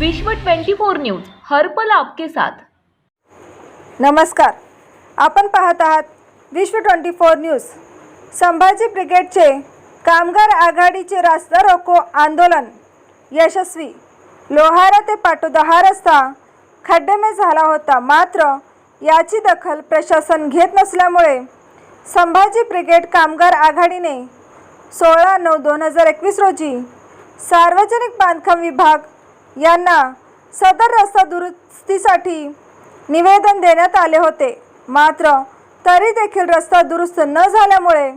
विश्व 24 न्यूज हरपल आपके साथ. नमस्कार. आपण पाहत आहात Vishwa twenty four news. Sambhaji ब्रिगेडचे कामगार आघाडीचे रास्ता रोको आंदोलन यशस्वी. लोहारा ते पाटोदा हा रस्ता खड्डेमय झाला होता मात्र याची दखल प्रशासन घेत नसल्यामुळे संभाजी ब्रिगेड कामगार आघाडीने सोळा नऊ दोन हजार एकवीस रोजी सार्वजनिक बांधकाम विभाग यांना सदर रस्ता दुरुस्तीसाठी निवेदन देण्यात आले होते. मात्र तरी देखील रस्ता दुरुस्त न झाल्यामुळे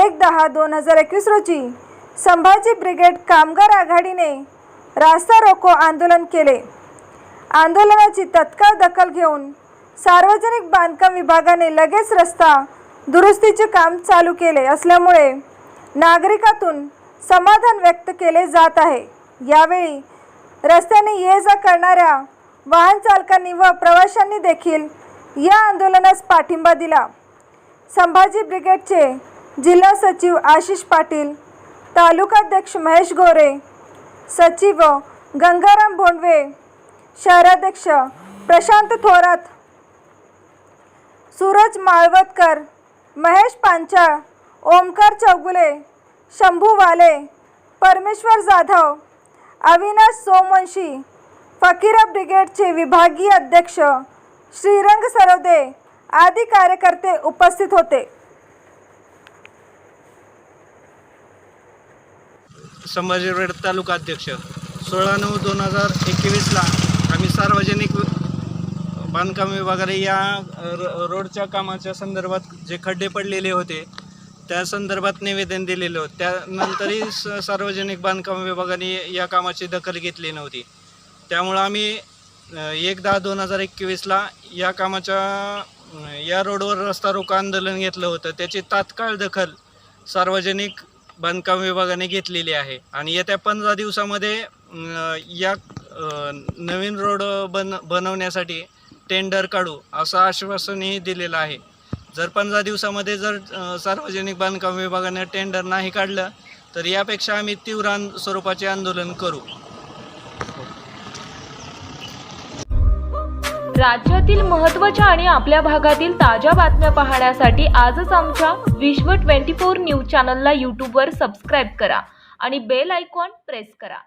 एक दहा दोन हजार एकवीस रोजी संभाजी ब्रिगेड कामगार आघाडीने रास्ता रोको आंदोलन केले. आंदोलनाची तत्काळ दखल घेऊन सार्वजनिक बांधकाम विभागाने लगेच रस्ता दुरुस्तीचे काम चालू केले असल्यामुळे नागरिकातून समाधान व्यक्त केले जात आहे. यावेळी रस्त्याने ये जा करणाऱ्या वाहन चालकांनी व प्रवाशांनी देखील या आंदोलनास पाठिंबा दिला. संभाजी ब्रिगेडचे जिल्हा सचिव आशिष पाटील तालुकाध्यक्ष महेश गोरे सचिव गंगाराम भोंडवे शहराध्यक्ष प्रशांत थोरात सूरज माळवतकर महेश पांचाळ ओमकार चौगुले शंभू वाले परमेश्वर जाधव अविनाश सोमवंशी फकीरा ब्रिगेडचे विभागीय अध्यक्ष श्रीरंग सरोदे आदी कार्यकर्ते उपस्थित होते. संभाजीपेठ तालुका अध्यक्ष सोळा नऊ दोन हजार एकवीसला आम्ही सार्वजनिक बांधकाम विभागाने या रोडच्या कामाच्या संदर्भात जे खड्डे पडलेले होते त्या संदर्भात निवेदन दिलेलं होतं. त्यानंतरही स सार्वजनिक बांधकाम विभागाने या कामाची दखल घेतली नव्हती. त्यामुळं आम्ही एक दहा दोन हजार एकवीसला या कामाच्या या रोडवर रस्ता रोको आंदोलन घेतलं होतं. त्याची तात्काळ दखल सार्वजनिक बांधकाम विभागाने घेतलेली आहे. आणि येत्या पंधरा दिवसामध्ये या नवीन रोड बन बनवण्यासाठी टेंडर काढू असं आश्वासनही दिलेलं आहे. जर पंधरा दिवसामध्ये जर सार्वजनिक बांधकाम विभागाने टेंडर नाही काढलं तर यापेक्षा आम्ही तीव्र स्वरूपाचे आंदोलन करू. राज्यातील महत्त्वाच्या आणि आपल्या भागातील ताज्या बातम्या पाहण्यासाठी आजच आमच्या विश्व 24 न्यूज चॅनलला यूट्यूबवर सबस्क्राईब करा आणि बेल आयकॉन प्रेस करा.